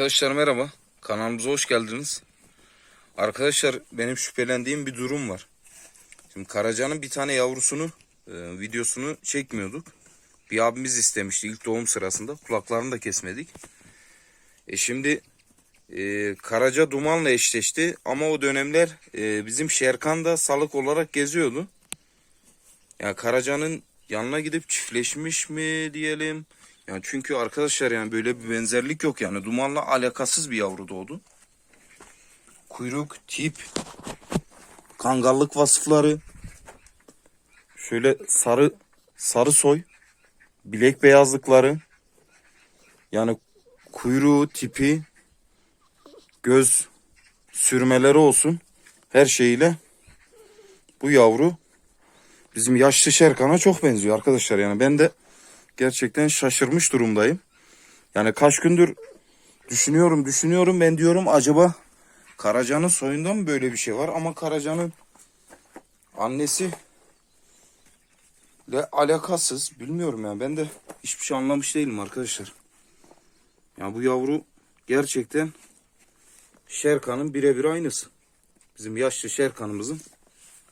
Arkadaşlar merhaba. Kanalımıza hoş geldiniz. Arkadaşlar benim şüphelendiğim bir durum var. Şimdi Karaca'nın bir tane yavrusunu e, videosunu çekmiyorduk. Bir abimiz istemişti ilk doğum sırasında. Kulaklarını da kesmedik. E şimdi e, Karaca Duman'la eşleşti ama o dönemler e, bizim Şerkan da salık olarak geziyordu. Yani Karaca'nın yanına gidip çiftleşmiş mi diyelim. Yani çünkü arkadaşlar yani böyle bir benzerlik yok yani. Dumanla alakasız bir yavru doğdu. Kuyruk, tip, kangallık vasıfları. Şöyle sarı sarı soy, bilek beyazlıkları. Yani kuyruğu, tipi, göz sürmeleri olsun. Her şeyiyle bu yavru bizim yaşlı Şerkan'a çok benziyor arkadaşlar. Yani ben de gerçekten şaşırmış durumdayım. Yani kaç gündür düşünüyorum düşünüyorum ben diyorum acaba Karaca'nın soyunda mı böyle bir şey var ama Karaca'nın annesi ile alakasız bilmiyorum yani ben de hiçbir şey anlamış değilim arkadaşlar. Ya bu yavru gerçekten Şerkan'ın birebir aynısı. Bizim yaşlı Şerkan'ımızın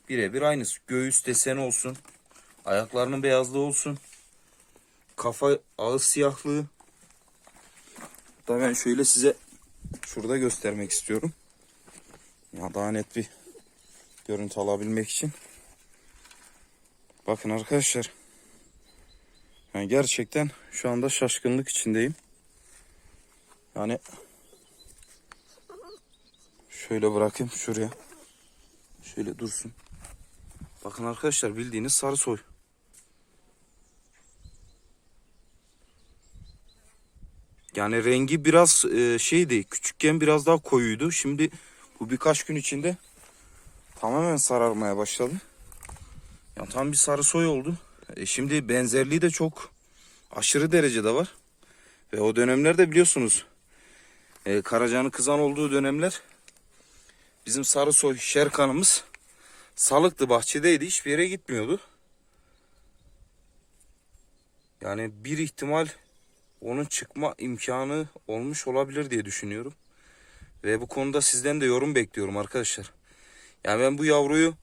birebir aynısı. Göğüs deseni olsun. Ayaklarının beyazlığı olsun kafa ağız siyahlığı. Da ben şöyle size şurada göstermek istiyorum. Ya daha net bir görüntü alabilmek için. Bakın arkadaşlar. Yani gerçekten şu anda şaşkınlık içindeyim. Yani şöyle bırakayım şuraya. Şöyle dursun. Bakın arkadaşlar bildiğiniz sarı soy. Yani rengi biraz e, şeydi. Küçükken biraz daha koyuydu. Şimdi bu birkaç gün içinde tamamen sararmaya başladı. Yani tam bir sarı soy oldu. E, şimdi benzerliği de çok aşırı derecede var. Ve o dönemlerde biliyorsunuz e, Karaca'nın kızan olduğu dönemler bizim sarı soy Şerkan'ımız salıktı bahçedeydi. Hiçbir yere gitmiyordu. Yani bir ihtimal onun çıkma imkanı olmuş olabilir diye düşünüyorum. Ve bu konuda sizden de yorum bekliyorum arkadaşlar. Yani ben bu yavruyu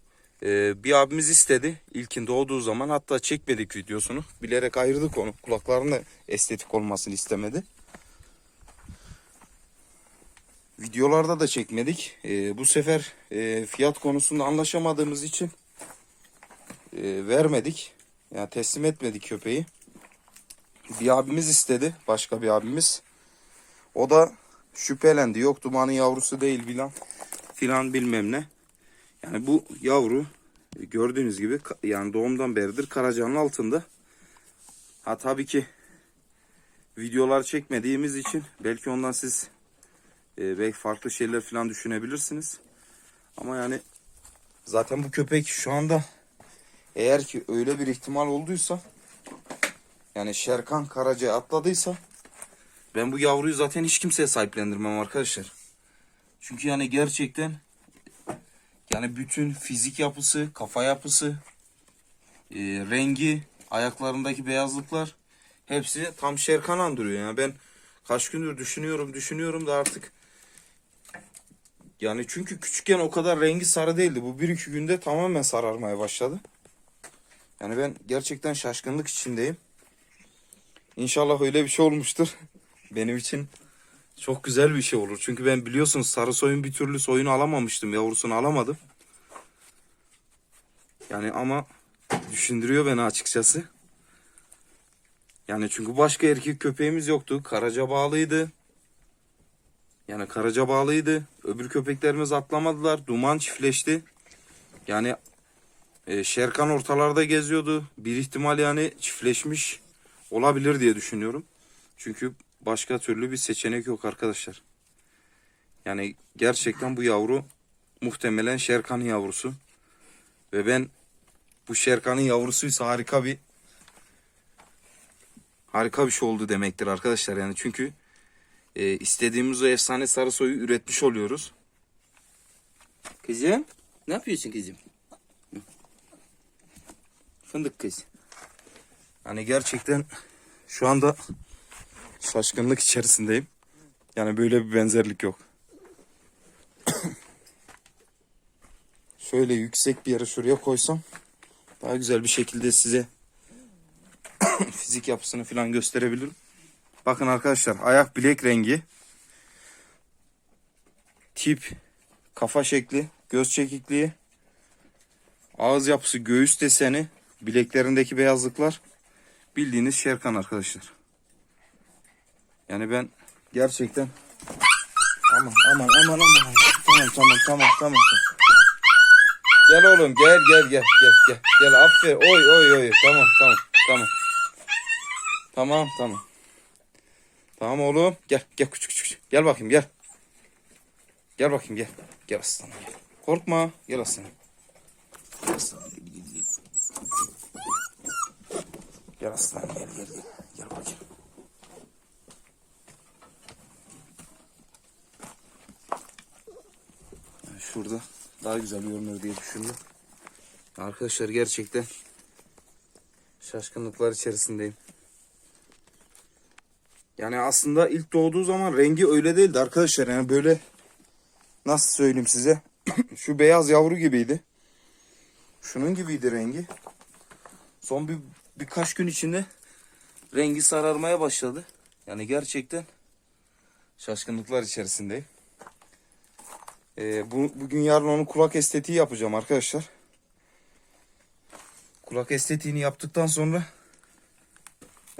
e, bir abimiz istedi ilkin doğduğu zaman. Hatta çekmedik videosunu. Bilerek ayırdık onu. Kulaklarının estetik olmasını istemedi. Videolarda da çekmedik. E, bu sefer e, fiyat konusunda anlaşamadığımız için e, vermedik. Yani teslim etmedik köpeği bir abimiz istedi. Başka bir abimiz. O da şüphelendi. Yok dumanın yavrusu değil filan. Filan bilmem ne. Yani bu yavru gördüğünüz gibi yani doğumdan beridir Karaca'nın altında. Ha tabii ki videolar çekmediğimiz için belki ondan siz e, belki farklı şeyler falan düşünebilirsiniz. Ama yani zaten bu köpek şu anda eğer ki öyle bir ihtimal olduysa yani Şerkan Karaca'ya atladıysa ben bu yavruyu zaten hiç kimseye sahiplendirmem arkadaşlar. Çünkü yani gerçekten yani bütün fizik yapısı, kafa yapısı, e, rengi, ayaklarındaki beyazlıklar hepsi tam Şerkan andırıyor. Yani ben kaç gündür düşünüyorum, düşünüyorum da artık yani çünkü küçükken o kadar rengi sarı değildi. Bu bir iki günde tamamen sararmaya başladı. Yani ben gerçekten şaşkınlık içindeyim. İnşallah öyle bir şey olmuştur. Benim için çok güzel bir şey olur. Çünkü ben biliyorsunuz sarı soyun bir türlü soyunu alamamıştım. Yavrusunu alamadım. Yani ama düşündürüyor beni açıkçası. Yani çünkü başka erkek köpeğimiz yoktu. Karaca bağlıydı. Yani karaca bağlıydı. Öbür köpeklerimiz atlamadılar. Duman çiftleşti. Yani e, Şerkan ortalarda geziyordu. Bir ihtimal yani çiftleşmiş olabilir diye düşünüyorum. Çünkü başka türlü bir seçenek yok arkadaşlar. Yani gerçekten bu yavru muhtemelen Şerkan'ın yavrusu. Ve ben bu Şerkan'ın yavrusuysa harika bir harika bir şey oldu demektir arkadaşlar. Yani çünkü e, istediğimiz o efsane sarı soyu üretmiş oluyoruz. Kızım ne yapıyorsun kızım? Fındık kız. Hani gerçekten şu anda şaşkınlık içerisindeyim. Yani böyle bir benzerlik yok. Şöyle yüksek bir yere şuraya koysam daha güzel bir şekilde size fizik yapısını falan gösterebilirim. Bakın arkadaşlar ayak bilek rengi, tip, kafa şekli, göz çekikliği, ağız yapısı, göğüs deseni, bileklerindeki beyazlıklar bildiğiniz şerkan arkadaşlar. Yani ben gerçekten aman aman aman aman tamam tamam tamam tamam. Gel oğlum gel gel gel gel gel gel aferin oy oy oy tamam tamam tamam. Tamam tamam. Tamam oğlum gel gel küçük küçük gel bakayım gel. Gel bakayım gel. Gel aslanım. Korkma gel aslanım. Gel aslanım gel aslanım gel gel gel. Gel bakayım. Yani şurada daha güzel görünür diye düşündüm. Arkadaşlar gerçekten şaşkınlıklar içerisindeyim. Yani aslında ilk doğduğu zaman rengi öyle değildi arkadaşlar. Yani böyle nasıl söyleyeyim size? Şu beyaz yavru gibiydi. Şunun gibiydi rengi. Son bir birkaç gün içinde rengi sararmaya başladı. Yani gerçekten şaşkınlıklar içerisindeyim. Ee, bu, bugün yarın onun kulak estetiği yapacağım arkadaşlar. Kulak estetiğini yaptıktan sonra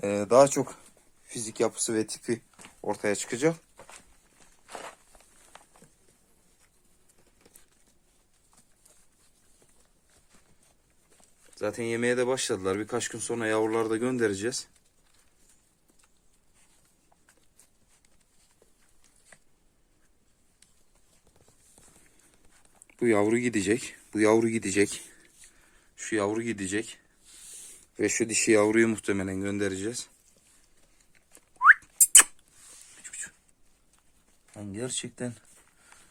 e, daha çok fizik yapısı ve tipi ortaya çıkacak. Zaten yemeğe de başladılar. Birkaç gün sonra yavruları da göndereceğiz. Bu yavru gidecek. Bu yavru gidecek. Şu yavru gidecek. Ve şu dişi yavruyu muhtemelen göndereceğiz. Ben gerçekten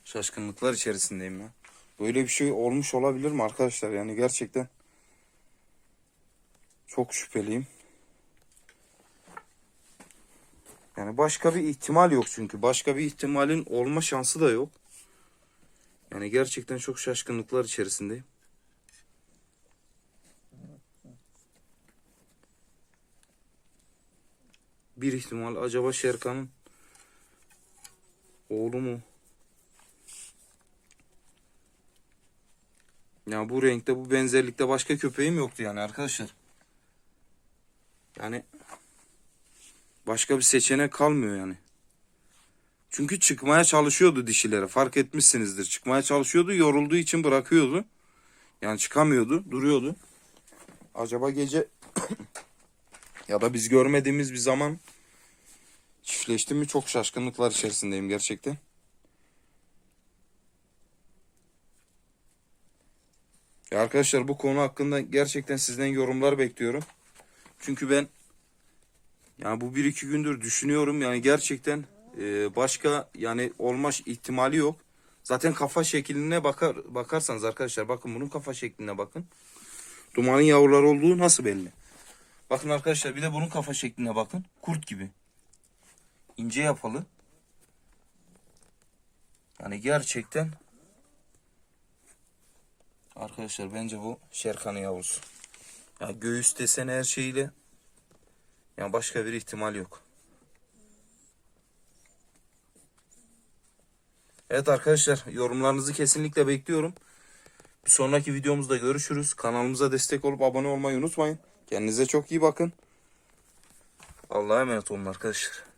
şaşkınlıklar içerisindeyim ya. Böyle bir şey olmuş olabilir mi arkadaşlar? Yani gerçekten çok şüpheliyim. Yani başka bir ihtimal yok çünkü. Başka bir ihtimalin olma şansı da yok. Yani gerçekten çok şaşkınlıklar içerisindeyim. Bir ihtimal acaba Şerkan'ın oğlu mu? Ya bu renkte bu benzerlikte başka köpeğim yoktu yani arkadaşlar. Yani başka bir seçenek kalmıyor yani. Çünkü çıkmaya çalışıyordu dişilere. Fark etmişsinizdir. Çıkmaya çalışıyordu. Yorulduğu için bırakıyordu. Yani çıkamıyordu. Duruyordu. Acaba gece ya da biz görmediğimiz bir zaman çiftleşti mi çok şaşkınlıklar içerisindeyim gerçekten. Ya arkadaşlar bu konu hakkında gerçekten sizden yorumlar bekliyorum. Çünkü ben yani bu bir iki gündür düşünüyorum yani gerçekten e, başka yani olma ihtimali yok. Zaten kafa şekline bakar bakarsanız arkadaşlar bakın bunun kafa şekline bakın. Dumanın yavruları olduğu nasıl belli? Bakın arkadaşlar bir de bunun kafa şekline bakın. Kurt gibi. İnce yapalı. Yani gerçekten arkadaşlar bence bu Şerkan'ın yavrusu. Ya göğüs deseni her şeyiyle yani başka bir ihtimal yok. Evet arkadaşlar yorumlarınızı kesinlikle bekliyorum. Bir sonraki videomuzda görüşürüz. Kanalımıza destek olup abone olmayı unutmayın. Kendinize çok iyi bakın. Allah'a emanet olun arkadaşlar.